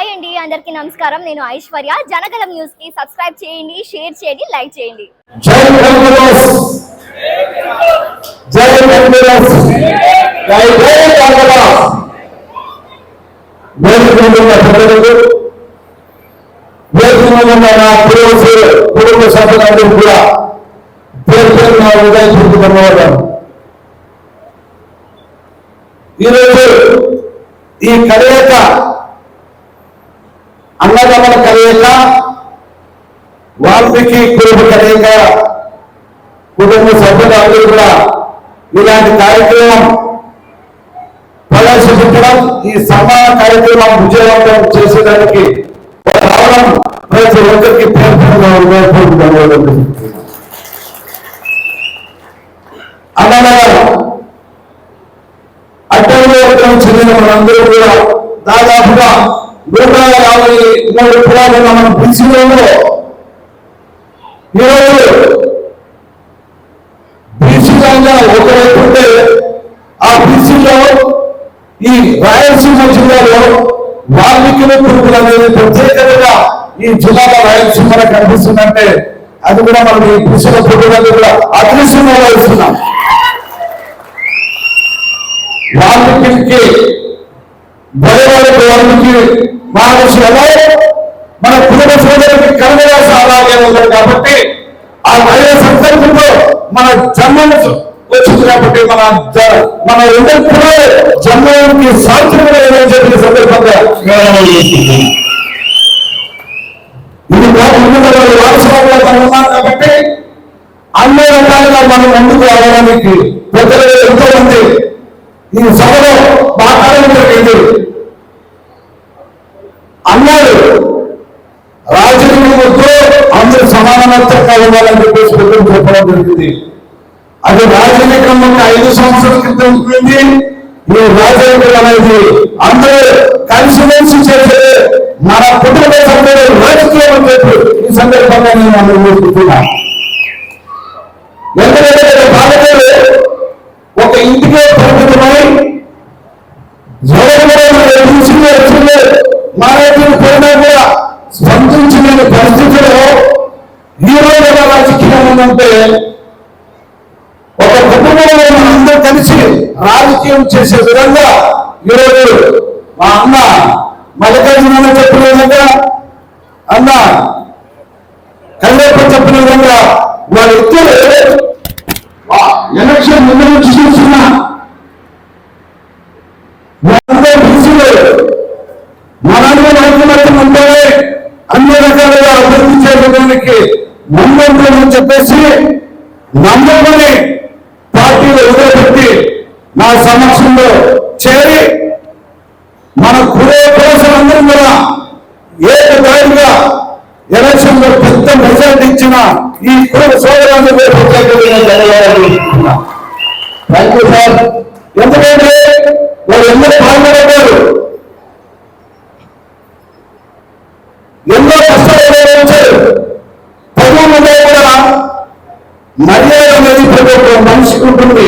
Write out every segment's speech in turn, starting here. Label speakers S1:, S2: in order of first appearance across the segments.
S1: Hi అండి అందరికీ నమస్కారం. నేను ఐశ్వర్య. జనగలం న్యూస్కి సబ్స్క్రైబ్ చేయండి షేర్ చేయండి లైక్ చేయండి.
S2: కుటుంబ సభ్యులందరూ కూడా ఈరోజు ఈ కలయిక అన్నదమ్ముల కలయిక వాల్మీకి కుటుంబ కలయిక కుటుంబ సభ్యులు అందరూ కూడా ఇలాంటి కార్యక్రమం ప్రదర్శించడం ఈ సమాన కార్యక్రమం విజయవంతం చేసేదానికి రావడం ప్రతి ఒక్కరికి పేరు పేరున అన్నగారు అట్టడుగు చెందిన మనందరూ కూడా దాదాపుగా నూట యాభై మూడు కులాలు మన బీసీలలో ఈరోజు బీసీలంగా ఒకవైపు ఉంటే ఆ బీసీలో ఈ రాయలసీమ జిల్లాలో వాల్మీకులు కురుకులు అనేది ప్రత్యేకంగా ఈ జిల్లాలో రాయలసీమలో కనిపిస్తుందంటే అది కూడా మనం ఈ బీసీల పురుగులను కూడా అదృశ్యంగా వహిస్తున్నాం వాల్మీకి బలవాడి వాల్మీకి మహర్షులలో మన కుటుంబ సోదరుడికి కనబడాల్సిన అలాగే ఉంది కాబట్టి ఆ మహిళ సందర్భంలో మన జన్మను వచ్చింది కాబట్టి మన మన ఇద్దరు కూడా జన్మానికి సాధ్యమైన చెప్పిన సందర్భంగా ఇది ఉన్నత వారసత్వంలో మనం ఉన్నాం కాబట్టి అన్ని రకాలుగా మనం ముందుకు రావడానికి ప్రజలు ఎంతో మంది ఈ సభలో మాట్లాడడం జరిగింది అన్నారు రాజకీయంతో అందరూ సమానత్వంగా ఉండాలని చెప్పేసి పెద్దలు చెప్పడం జరిగింది. అది రాజకీయం ఒక ఐదు సంవత్సరాల క్రితం పోయింది. ఈ రాజకీయం అనేది అందరూ కలిసిమెలిసి చేసే మన కుటుంబ సభ్యులు రాజకీయం అని చెప్పి ఈ సందర్భంగా నేను అందరూ కోరుకుంటున్నాను ఎందుకంటే రాజకీయం ఒక కుటుంబంలో మనందరూ కలిసి రాజకీయం చేసే విధంగా ఈరోజు మా అన్న మల్లికార్జున చెప్పిన విధంగా అన్న కల్లేప చెప్పిన విధంగా వాళ్ళిద్దరు ఎలక్షన్ ముందు నుంచి చూస్తున్నా మనందరూ బిజీలో మనందరూ ఐక్యమత్యం ఉండాలి అన్ని రకాలుగా అభివృద్ధి చేయడానికి ముందుంటుందని చెప్పేసి నమ్మకని పార్టీలు వదిలిపెట్టి నా సమక్షంలో చేరి మన కురే కోసమందరం కూడా ఏకదారిగా ఎలక్షన్లో పెద్ద మెజార్టీ ఇచ్చిన ఈ కుల సోదరులందరూ థ్యాంక్ యూ సార్ ఎందుకంటే వాళ్ళు ఎన్నో పాల్గొనలేదు ఎన్నో కష్టాలు వచ్చారు పది మంది కూడా మర్యాద అనేది ప్రతి ఒక్క మనిషికి ఉంటుంది.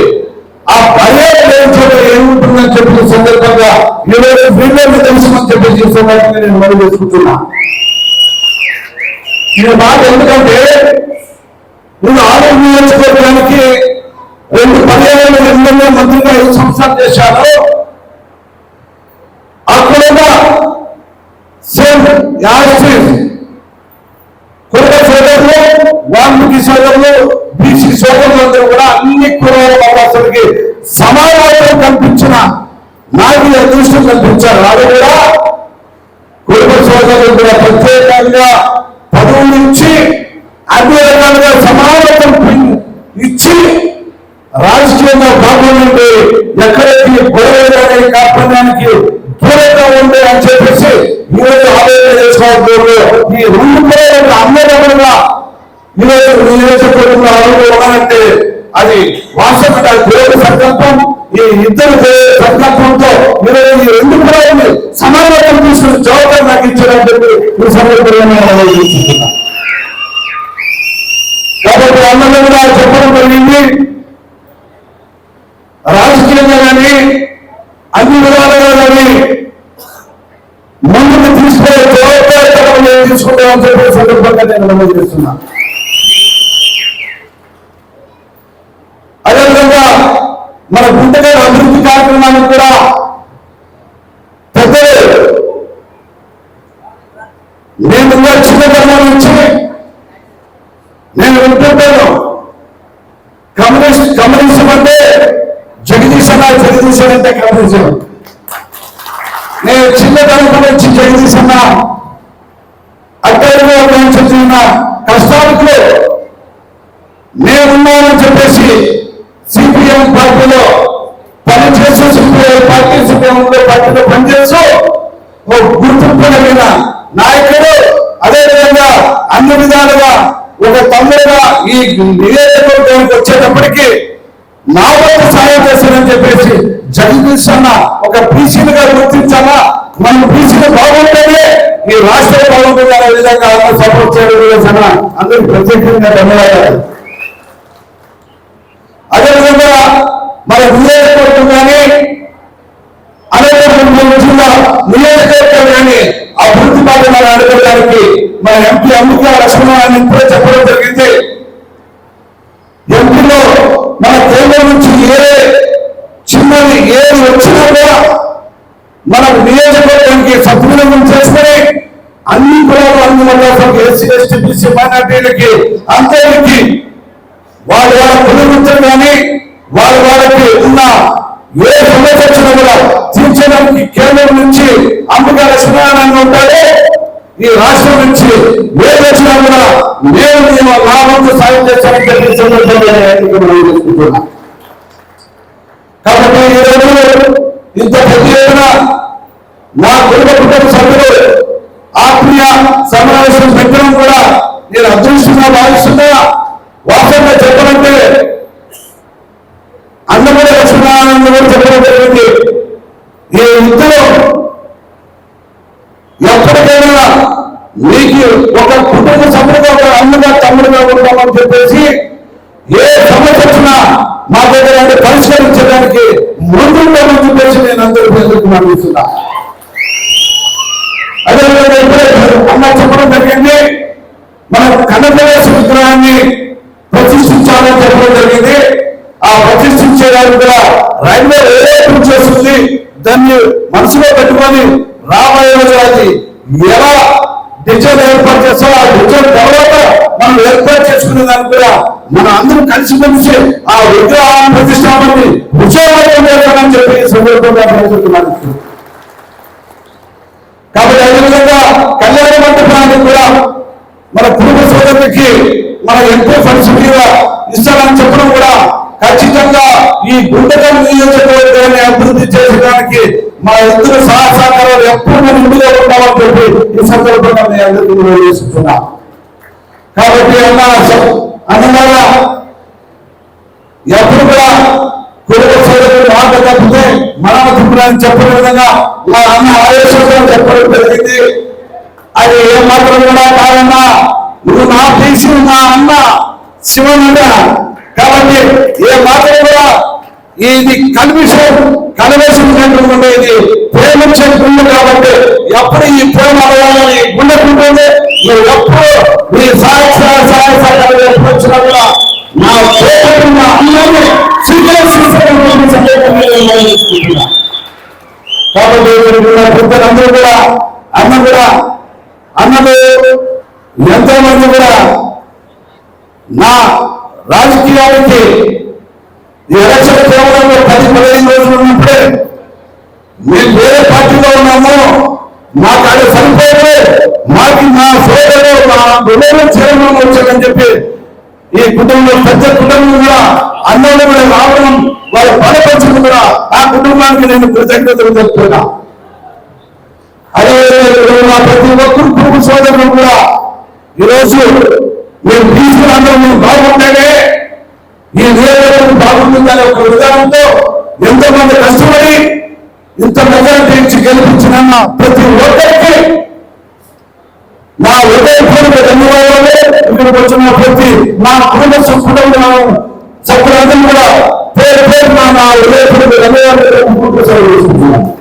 S2: ఆ మర్యాద లేని చోట ఏముంటుందని చెప్పిన సందర్భంగా ఈరోజు ఫ్రీడమ్ తెలుసుమని చెప్పి ఈ నేను మనం చేసుకుంటున్నా. ఈ మాట ఎందుకంటే నువ్వు ఆరోగ్యం నియోజకవర్గానికి రెండు పర్యాయాలు ఎమ్మెల్యే మంత్రిగా ఐదు సంవత్సరాలు చేశాను. అక్కడ సేమ్ యాస్టిస్ కుటుంబ సోదరులు వాల్మీకి సోదరులు బీసీ సోదరులందరూ కూడా అన్ని కులాల అవకాశాలకి సమానత్వం కల్పించిన నాకు అదృష్టం కల్పించారు. వాళ్ళు కూడా కుటుంబ సోదరులు కూడా ప్రత్యేకంగా పదవి నుంచి అన్ని రకాలుగా సమానత్వం ఇచ్చి రాజకీయంగా బాగుండి ఎక్కడికి గొడవడానికి కాపాడడానికి దూరంగా ఉంది అని చెప్పేసి ఈరోజు ఆలోచన చేసుకోవడం ఈ రెండు కూడా అందరంగా నియోజకవర్గంలో అడుగు అది వాస్తవంగా దేవుడి సంకల్పం ఈ ఇద్దరు సంకల్పంతో ఈరోజు ఈ రెండు కూడా సమానత్వం తీసుకుని జవాబు నాకు ఇచ్చారని చెప్పి ఈ సందర్భంగా కాబట్టి అందరూ చెప్పడం జరిగింది. రాజకీయంగా కానీ అన్ని విధాలుగా కానీ ముందుకు తీసుకునే జవాబు తీసుకుంటామని తీసుకు సందర్భంగా నేను నమోదు చేస్తున్నాను అదేవిధంగా మన గుంటగారు అభివృద్ధి కార్యక్రమానికి కూడా పెద్దలు నేను ఇంకా చిన్నతనం నుంచి నేను వింటుంటాను కమ్యూనిస్ట్ కమ్యూనిజం అంటే జగదీశన జగదీశన్ అంటే కమ్యూనిజం. నేను చిన్నతనం నుంచి జగదీశన్న అక్కడిలో నుంచి చిన్న కష్టాలకు నేనున్నానని చెప్పేసి పార్టీలో పనిచేస్తూ సిపిఐ పార్టీ సిపిఎం పార్టీలో పనిచేస్తూ ఓ గుర్తింపు కలిగిన నాయకుడు అదేవిధంగా అన్ని విధాలుగా ఒక తమ్ముడుగా ఈ నియోజకవర్గానికి వచ్చేటప్పటికి నా వంతు సహాయం చేశానని చెప్పేసి జగదీష్ అన్న ఒక బీసీలుగా గుర్తించాలా? మనం బీసీలు బాగుంటేనే ఈ రాష్ట్రం బాగుంటుంది అనే విధంగా సపోర్ట్ చేయడం అందరికి ప్రత్యేకంగా ధన్యవాదాలు. అదేవిధంగా మరి నియోజకవర్గం కానీ అనంతపురం జిల్లా నియోజకవర్గం కానీ అభివృద్ధి బాధ్యతలు అడగడానికి మన ఎంపీ అమిత లక్ష్మణ్ ఇప్పుడే చెప్పడం జరిగింది. ఎంపీలో మన కేంద్రం నుంచి ఏ చిన్నది ఏది వచ్చినా కూడా మన నియోజకవర్గానికి సద్వినియోగం చేసుకుని అన్ని కులాలు అందుబాటులోకి ఎస్సీ ఎస్టీ బీసీ మైనార్టీలకి అందరికి వాళ్ళ వాళ్ళ కులవృత్తులు కానీ వారి వారికి ఉన్న ఏ సమస్య వచ్చినా కూడా తీర్చడానికి కేంద్రం నుంచి అంబికా లక్ష్మీనారాయణ ఉంటాడే ఈ రాష్ట్రం నుంచి ఏ వచ్చినా కూడా నేను నేను నా వంతు సాయం చేస్తానని చెప్పి సందర్భంగా కాబట్టి ఈ రోజు ఇంత పెద్ద ఎత్తున నా కుటుంబ కుటుంబ సభ్యులు ఆత్మీయ సమావేశం పెట్టడం కూడా నేను అదృష్టంగా భావిస్తున్నా. వాస్తవంగా చెప్పాలంటే లక్ష్మీనారాయణ కూడా చెప్పడం జరిగింది ఈ ఇద్దరు ఎప్పటికైనా మీకు ఒక కుటుంబ సభ్యుడిగా ఒక అన్నగా తమ్ముడుగా ఉంటామని చెప్పేసి ఏ సమస్య వచ్చినా మా దగ్గర పరిష్కరించడానికి ముందుంటామని చెప్పేసి నేను అందరూ ప్రజలకు మరణిస్తున్నా అదేవిధంగా ఇప్పుడే అన్న చెప్పడం జరిగింది. మనం కన్నప్రవేశ విగ్రహాన్ని ప్రతిష్ఠించేదానికి కూడా రైల్వే ఏర్పాటు చేస్తుంది. దాన్ని మనసులో పెట్టుకొని రాబోయే రోజులకి ఎలా డిజైన్ ఏర్పాటు చేస్తాం ఆ డిజైన్ తర్వాత మనం ఏర్పాటు చేసుకునే దానికి కూడా మనం అందరం కలిసి కలిసి ఆ విగ్రహాన్ని ప్రతిష్టాపనని విజయవంతం చేస్తామని చెప్పి సందర్భంగా ప్రజలకు కాబట్టి అదేవిధంగా కళ్యాణ మంటపానికి కూడా మన కుటుంబ సోదరులకి మన ఎంతో ఫండ్స్ మీద ఇస్తారని చెప్పడం కూడా ఖచ్చితంగా ఈ గుంటకల్ నియోజకవర్గాన్ని అభివృద్ధి చేయడానికి మా ఇద్దరు సహసహకారాలు ఎప్పుడు ముందుగా ఉంటామని చెప్పి ఈ సందర్భంగా మీ అందరికీ నిర్వహిస్తున్నా కాబట్టి అన్న అన్నదాగా ఎప్పుడు కూడా కొడుకు చేయడం మాట తప్పితే మనం తిప్పులని చెప్పిన విధంగా మా అన్న ఆదేశంతో చెప్పడం జరిగింది. అది ఏ మాత్రం కూడా కాదన్నా నువ్వు నా తీసి నా అన్న శివనుడ కాబట్టి ఏ మాత్రం కూడా ఇది కన్విషన్ కన్వేషన్ సెంటర్ ఉండేది. ప్రేమించే గుండె కాబట్టి ఎప్పుడు ఈ ప్రేమ అవ్వాలని గుండెకుంటుంది నువ్వు ఎప్పుడు నీ సాయ సాయ ఎప్పుడు వచ్చినా కూడా నా ప్రేమ అందరినీ అన్నని స్వీకరించిన కాబట్టి పెద్దలందరూ కూడా అన్న కూడా అన్నలు ఎంతో మంది కూడా నా రాజకీయానికి ఈ ఎలక్షన్ కేవలం పది పదిహేను రోజులు ఉన్నప్పుడే మేము వేరే పార్టీలో ఉన్నాము. మాకు అది సరిపోతే మాకు మా సోదరుడు మా గురువు చైర్మన్ వచ్చాడని చెప్పి ఈ కుటుంబం పెద్ద కుటుంబం కూడా అన్నలు కూడా రావడం వాళ్ళ బలపరచడం కూడా ఆ కుటుంబానికి నేను కృతజ్ఞతలు చెప్తున్నా అదే మా ప్రతి ఒక్కరు కుటుంబ సోదరులు కూడా ఈరోజు మేము తీసుకున్నందుకు మేము బాగుంటేనే ఈ నియోజకవర్గం బాగుంటుందనే ఒక విధానంతో ఎంతో మంది కష్టపడి ఇంత మెజారిటీ ఇచ్చి గెలిపించిన ప్రతి ఒక్కరికి నా హృదయపూర్వక ధన్యవాదాలు ఇక్కడికి వచ్చిన ప్రతి నా కుటుంబ కుటుంబం సభ్యులందరూ కూడా పేరు పేరు నా హృదయపూర్వక ధన్యవాదాలు సెలవు తీసుకుంటున్నాను.